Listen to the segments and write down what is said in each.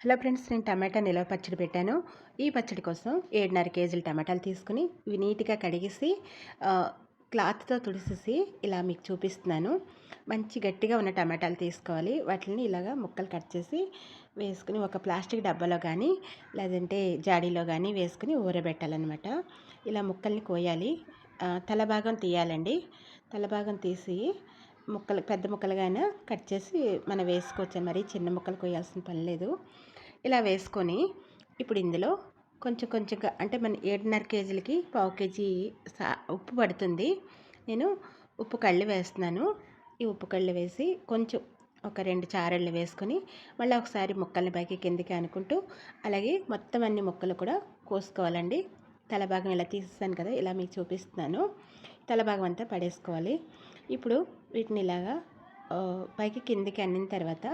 Hello friends నేను టమాటా నిలవ పచ్చడి పెట్టాను ఈ పచ్చడి కోసం ఏడున్నర కేజీలు టమాటాలు తీసుకుని ఇవి నీట్గా కడిగేసి క్లాత్తో తుడిసేసి ఇలా మీకు చూపిస్తున్నాను. మంచి గట్టిగా ఉన్న టమాటాలు తీసుకోవాలి. వాటిని ఇలాగా ముక్కలు కట్ చేసి వేసుకుని ఒక ప్లాస్టిక్ డబ్బాలో కానీ లేదంటే జాడీలో కానీ వేసుకుని ఊరబెట్టాలన్నమాట. ఇలా ముక్కల్ని కోయాలి. తల భాగం తీయాలండి. తల భాగం తీసి ముక్కలు పెద్ద ముక్కలుగానే కట్ చేసి మనం వేసుకోవచ్చు మరి? చిన్న ముక్కలు కోయాల్సిన పని లేదు. ఇలా వేసుకొని ఇప్పుడు ఇందులో కొంచెం కొంచెంగా అంటే మన ఏడున్నర కేజీలకి పావు కేజీ సా ఉప్పు పడుతుంది. నేను ఉప్పు కళ్ళు వేస్తున్నాను. ఈ ఉప్పు కళ్ళు వేసి కొంచెం ఒక రెండు చారళ్ళు వేసుకొని మళ్ళీ ఒకసారి ముక్కల్ని పైకి కిందికి అనుకుంటూ అలాగే మొత్తం అన్ని ముక్కలు కూడా కోసుకోవాలండి. తలభాగం ఇలా తీసేసాను కదా ఇలా మీకు చూపిస్తున్నాను. తల భాగం అంతా పడేసుకోవాలి. ఇప్పుడు వీటిని ఇలాగా పైకి కిందికి అన్నిన తర్వాత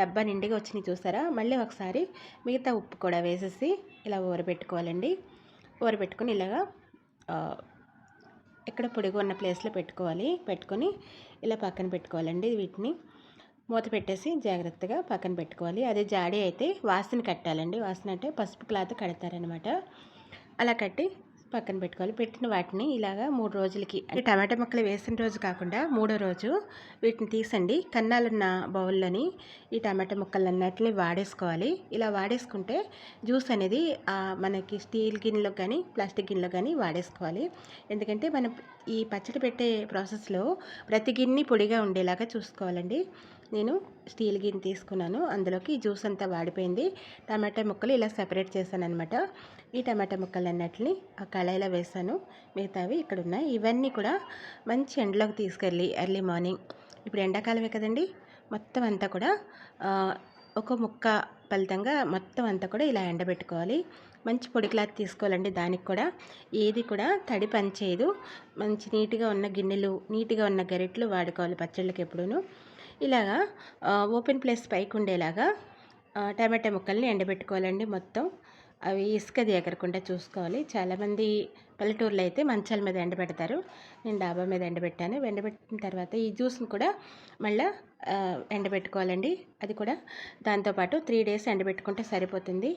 డబ్బా నిండుగా వచ్చినాయి చూసారా? మళ్ళీ ఒకసారి మిగతా ఉప్పు కూడా వేసేసి ఇలా ఊరబెట్టుకోవాలండి. ఊరబెట్టుకొని ఇలాగా ఎక్కడ పొడిగా ఉన్న ప్లేస్లో పెట్టుకోవాలి. పెట్టుకొని ఇలా పక్కన పెట్టుకోవాలండి వీటిని. మూత పెట్టేసి జాగ్రత్తగా పక్కన పెట్టుకోవాలి. అదే జాడీ అయితే వాసన కట్టాలండి. వాసన అంటే పసుపు క్లాత్ కడతారనమాట అలా కట్టి పక్కన పెట్టుకోవాలి. పెట్టిన వాటిని ఇలాగా మూడు రోజులకి అంటే టమాటా ముక్కలు వేసిన రోజు కాకుండా మూడో రోజు వీటిని తీసండి. కన్నాలున్న బౌల్లోని ఈ టమాటా ముక్కలు వాడేసుకోవాలి. ఇలా వాడేసుకుంటే జ్యూస్ అనేది మనకి స్టీల్ గిన్నెలో కానీ ప్లాస్టిక్ గిన్నెలో కానీ వాడేసుకోవాలి. ఎందుకంటే మనం ఈ పచ్చడి పెట్టే ప్రాసెస్లో ప్రతి గిన్నె పొడిగా ఉండేలాగా చూసుకోవాలండి. నేను స్టీల్ గిన్నె తీసుకున్నాను. అందులోకి జ్యూస్ అంతా వాడిపోయింది. టమాటా ముక్కలు ఇలా సెపరేట్ చేశాను అనమాట ఈ టమాటా ముక్కలు అన్నిటిని ఆ కళాయిలో వేసాను మిగతావి ఇక్కడ ఉన్నాయి ఇవన్నీ కూడా మంచి ఎండలోకి తీసుకెళ్ళి ఎర్లీ మార్నింగ్. ఇప్పుడు ఎండాకాలమే కదండి. మొత్తం అంతా కూడా ఒక ముక్క ఫలితంగా మొత్తం అంతా కూడా ఇలా ఎండబెట్టుకోవాలి. మంచి పొడి క్లాత్ తీసుకోవాలండి దానికి కూడా. ఏది కూడా తడి పని చేయదు మంచి నీట్గా ఉన్న గిన్నెలు నీట్గా ఉన్న గరిటెలు వాడుకోవాలి పచ్చళ్ళకి ఎప్పుడూను. ఇలాగా ఓపెన్ ప్లేస్ పైకి ఉండేలాగా టమాటా ముక్కల్ని ఎండబెట్టుకోవాలండి మొత్తం. అవి ఇసుక ఎగరకుండా చూసుకోవాలి. చాలామంది పల్లెటూర్లో అయితే మంచాల మీద ఎండబెడతారు. నేను డాబా మీద ఎండబెట్టాను. ఎండబెట్టిన తర్వాత ఈ జ్యూస్ని కూడా మళ్ళీ ఎండబెట్టుకోవాలండి. అది కూడా దాంతోపాటు త్రీ డేస్ ఎండబెట్టుకుంటే సరిపోతుంది.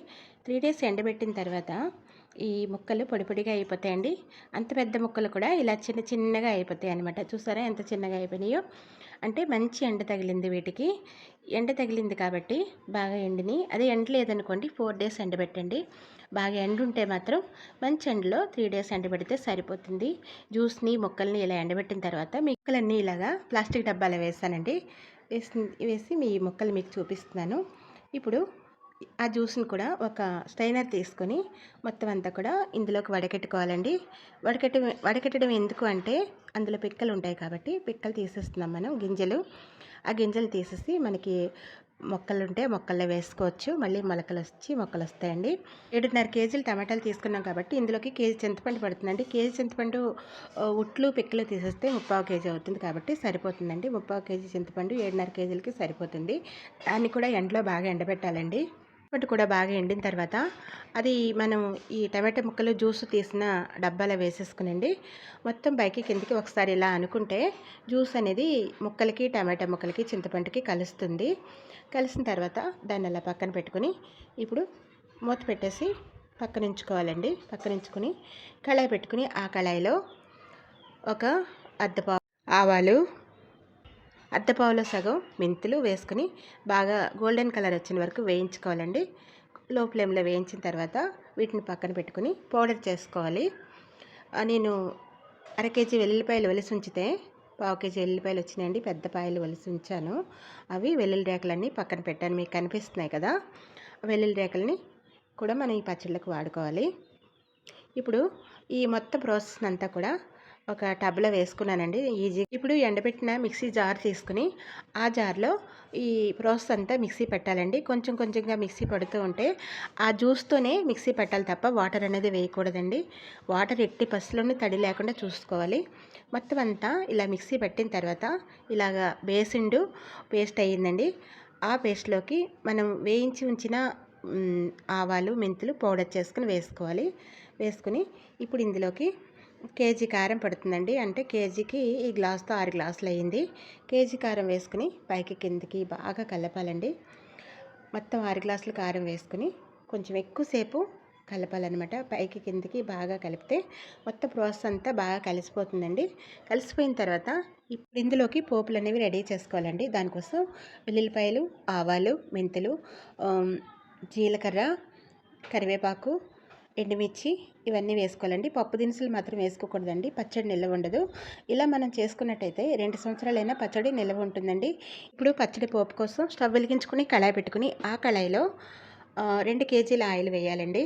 త్రీ డేస్ ఎండబెట్టిన తర్వాత ఈ ముక్కలు పొడి పొడిగా అయిపోతాయండి. అంత పెద్ద ముక్కలు కూడా ఇలా చిన్న చిన్నగా అయిపోతాయి అనమాట చూసారా ఎంత చిన్నగా అయిపోయినాయో? అంటే మంచి ఎండ తగిలింది వీటికి. ఎండ తగిలింది కాబట్టి బాగా ఎండిని అదే ఎండ లేదనుకోండి ఫోర్ డేస్ ఎండబెట్టండి. బాగా ఎండ ఉంటే మాత్రం మంచి ఎండలో త్రీ డేస్ ఎండబెడితే సరిపోతుంది. జ్యూస్ని మొక్కల్ని ఇలా ఎండబెట్టిన తర్వాత మీ ముక్కలన్నీ ఇలాగా ప్లాస్టిక్ డబ్బాలో వేసానండి. వేసి వేసి మీ మొక్కలు మీకు చూపిస్తున్నాను. ఇప్పుడు ఆ జ్యూస్ని కూడా ఒక స్ట్రైనర్ తీసుకొని మొత్తం అంతా కూడా ఇందులోకి వడకెట్టుకోవాలండి. వడకెట్ట వడకెట్టడం ఎందుకు అంటే అందులో పిక్కలు ఉంటాయి కాబట్టి పిక్కలు తీసేస్తున్నాం మనం గింజలు. ఆ గింజలు తీసేసి మనకి మొక్కలు ఉంటే మొక్కల్లో వేసుకోవచ్చు. మళ్ళీ మొలకలు వచ్చి మొక్కలు వస్తాయండి. ఏడున్నర కేజీలు టమాటాలు తీసుకున్నాం కాబట్టి ఇందులోకి కేజీ చింతపండు పడుతుందండి. కేజీ చింతపండు ఉట్లు పిక్కలు తీసేస్తే ముప్పావు కేజీ అవుతుంది కాబట్టి సరిపోతుందండి. ముప్పావు కేజీ చింతపండు ఏడున్నర కేజీలకి సరిపోతుంది. దాన్ని కూడా ఎండలో బాగా ఎండబెట్టాలండి. చింతపండు కూడా బాగా ఎండిన తర్వాత అది మనం ఈ టమాటా ముక్కలు జ్యూస్ తీసిన డబ్బాలో వేసేసుకునండి. మొత్తం పైకి కిందకి ఒకసారి ఇలా అనుకుంటే జ్యూస్ అనేది ముక్కలకి టమాటా ముక్కలకి చింతపండుకి కలుస్తుంది. కలిసిన తర్వాత దాన్ని అలా పక్కన పెట్టుకొని ఇప్పుడు మూత పెట్టేసి పక్కన ఉంచుకోవాలండి పక్కన కళాయి పెట్టుకుని ఆ కళాయిలో ఒక అద్దపా ఆవాలు అద్దపావులో సగం మెంతులు వేసుకుని బాగా గోల్డెన్ కలర్ వచ్చిన వరకు వేయించుకోవాలండి. లో ఫ్లేమ్లో వేయించిన తర్వాత వీటిని పక్కన పెట్టుకుని పౌడర్ చేసుకోవాలి. నేను అర కేజీ వెల్లుల్లిపాయలు వలసి ఉంచితే పావు కేజీ వెల్లుల్లిపాయలు వచ్చినాయండి. పెద్ద పాయలు ఒలిసి ఉంచాను. అవి వెల్లుల్లి రేకలన్నీ పక్కన పెట్టాను. మీకు కనిపిస్తున్నాయి కదా? వెల్లుల్లి రేకలని కూడా మనం ఈ పచ్చళ్ళకు వాడుకోవాలి. ఇప్పుడు ఈ మొత్తం ప్రాసెస్ అంతా కూడా ఒక టబ్లో వేసుకున్నానండి. ఈజీ ఇప్పుడు ఎండబెట్టిన మిక్సీ జార్ తీసుకుని ఆ జార్లో ఈ ప్రాసెస్ అంతా మిక్సీ పెట్టాలండి. కొంచెం కొంచెంగా మిక్సీ పడుతూ ఉంటే ఆ జ్యూస్తోనే మిక్సీ పెట్టాలి తప్ప వాటర్ అనేది వేయకూడదండి. వాటర్ ఎట్టి పసులోనే తడి లేకుండా చూసుకోవాలి. మొత్తం అంతా ఇలా మిక్సీ పెట్టిన తర్వాత ఇలాగా బేసిండు పేస్ట్ అయ్యిందండి. ఆ పేస్ట్లోకి మనం వేయించి ఉంచిన ఆవాలు మెంతులు పౌడర్ చేసుకుని వేసుకోవాలి. వేసుకుని ఇప్పుడు ఇందులోకి కేజీ కారం పడుతుందండి. అంటే కేజీకి ఈ గ్లాస్తో ఆరు గ్లాసులు అయ్యింది కేజీ కారం వేసుకుని పైకి కిందికి బాగా కలపాలండి. మొత్తం ఆరు గ్లాసులు కారం వేసుకుని కొంచెం ఎక్కువసేపు కలపాలన్నమాట. పైకి కిందికి బాగా కలిపితే మొత్తం ప్రాసెస్ అంతా బాగా కలిసిపోతుందండి. కలిసిపోయిన తర్వాత ఇప్పుడు ఇందులోకి పోపులు అనేవి రెడీ చేసుకోవాలండి. దానికోసం వెల్లుల్లిపాయలు ఆవాలు మెంతులు జీలకర్ర కరివేపాకు ఎండుమిర్చి ఇవన్నీ వేసుకోవాలండి. పప్పు దినుసులు మాత్రం వేసుకోకూడదండి. పచ్చడి నిల్వ ఉండదు. ఇలా మనం చేసుకున్నట్టయితే రెండు సంవత్సరాలైనా పచ్చడి నిల్వ ఉంటుందండి. ఇప్పుడు పచ్చడి పోపు కోసం స్టవ్ వెలిగించుకుని కళాయి పెట్టుకుని ఆ కళాయిలో రెండు కేజీల ఆయిల్ వేయాలండి.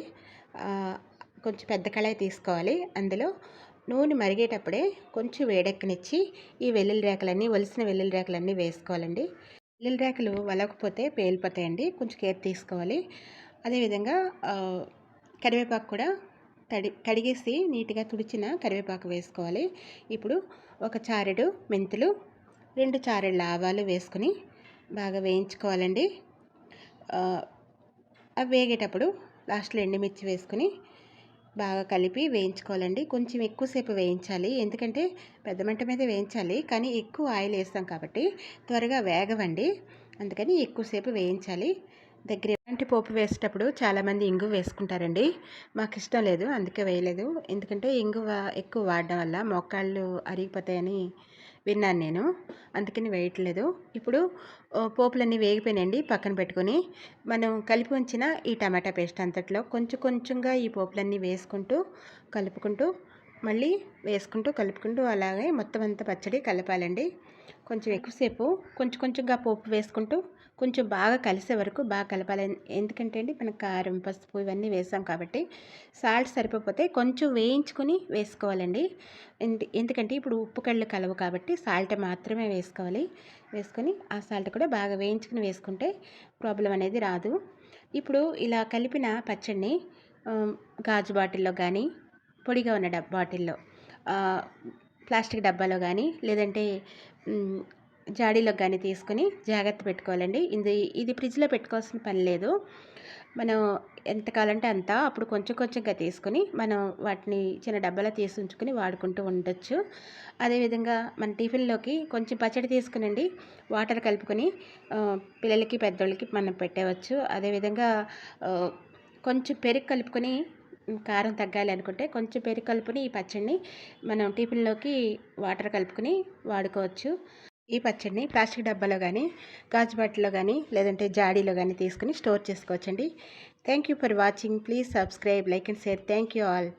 కొంచెం పెద్ద కళాయి తీసుకోవాలి. అందులో నూనె మరిగేటప్పుడే కొంచెం వేడెక్కనిచ్చి ఈ వెల్లుల్లి రేకలన్నీ ఒలిసిన వెల్లుల్లి రేకలన్నీ వేసుకోవాలండి. వెల్లుల్లి రేకలు వలకపోతే పేలిపోతాయండి. కొంచెం కేర్ తీసుకోవాలి. అదేవిధంగా కరివేపాకు కూడా తడి కడిగేసి నీట్గా తుడిచిన కరివేపాకు వేసుకోవాలి. ఇప్పుడు ఒక చారెడు మెంతులు రెండు చారెడు ఆవాలు వేసుకుని బాగా వేయించుకోవాలండి. అవి వేగేటప్పుడు లాస్ట్లో ఎండుమిర్చి వేసుకుని బాగా కలిపి వేయించుకోవాలండి. కొంచెం ఎక్కువసేపు వేయించాలి. ఎందుకంటే పెద్ద మంట మీద వేయించాలి. కానీ ఎక్కువ ఆయిల్ వేస్తాం కాబట్టి త్వరగా వేగవండి. అందుకని ఎక్కువసేపు వేయించాలి. దగ్గర ఎలాంటి పోపు వేసేటప్పుడు చాలామంది ఇంగు వేసుకుంటారండి. మాకు ఇష్టం లేదు అందుకే వేయలేదు. ఎందుకంటే ఇంగు ఎక్కువ వాడడం వల్ల మోకాళ్ళు అరిగిపోతాయని విన్నాను నేను. అందుకని వేయట్లేదు. ఇప్పుడు పోపులన్నీ వేగిపోయినండి పక్కన పెట్టుకొని మనం కలిపి ఉంచిన ఈ టమాటా పేస్ట్ అంతట్లో కొంచెం కొంచెంగా ఈ పోపులన్నీ వేసుకుంటూ కలుపుకుంటూ మళ్ళీ వేసుకుంటూ కలుపుకుంటూ అలాగే మొత్తం అంతా పచ్చడి కలపాలండి. కొంచెం ఎక్కువసేపు కొంచెం కొంచెంగా పోపు వేసుకుంటూ కొంచెం బాగా కలిసే వరకు బాగా కలపాలి. ఎందుకంటే అండి మనం కారం పసుపు ఇవన్నీ వేసాం కాబట్టి సాల్ట్ సరిపోతే కొంచెం వేయించుకొని వేసుకోవాలండి. ఎందుకంటే ఇప్పుడు ఉప్పు కళ్ళు కలవు కాబట్టి సాల్ట్ మాత్రమే వేసుకోవాలి. వేసుకొని ఆ సాల్ట్ కూడా బాగా వేయించుకుని వేసుకుంటే ప్రాబ్లం అనేది రాదు. ఇప్పుడు ఇలా కలిపిన పచ్చడిని గాజు బాటిల్లో కానీ పొడిగా ఉన్న డబ్ బాటిల్లో. ప్లాస్టిక్ డబ్బాలో కానీ లేదంటే జాడీలోకి జాడీలో కానీ తీసుకొని జాగ్రత్త పెట్టుకోవాలండి. ఇది ఇది ఫ్రిడ్జ్లో పెట్టుకోవాల్సిన పని లేదు. మనం ఎంత కావాలంటే అంత అప్పుడు కొంచెం కొంచెంగా తీసుకొని మనం వాటిని చిన్న డబ్బాలో తీసి ఉంచుకొని వాడుకుంటూ ఉండొచ్చు. అదేవిధంగా మన టిఫిన్లోకి కొంచెం పచ్చడి తీసుకునండి. వాటర్ కలుపుకొని పిల్లలకి పెద్దోళ్ళకి మనం పెట్టవచ్చు. అదేవిధంగా కొంచెం పెరుగు కలుపుకొని కారం తగ్గాలి అనుకుంటే కొంచెం పెరుగు కలుపుని ఈ పచ్చడిని మనం టిఫిన్లోకి వాటర్ కలుపుకొని వాడుకోవచ్చు. ఈ పచ్చడిని ప్లాస్టిక్ డబ్బాలో కానీ గాజు బాటిల్లో కానీ లేదంటే జాడీలో కానీ తీసుకుని స్టోర్ చేసుకోవచ్చండి. Thank you for watching. Please subscribe like and share. Thank you all.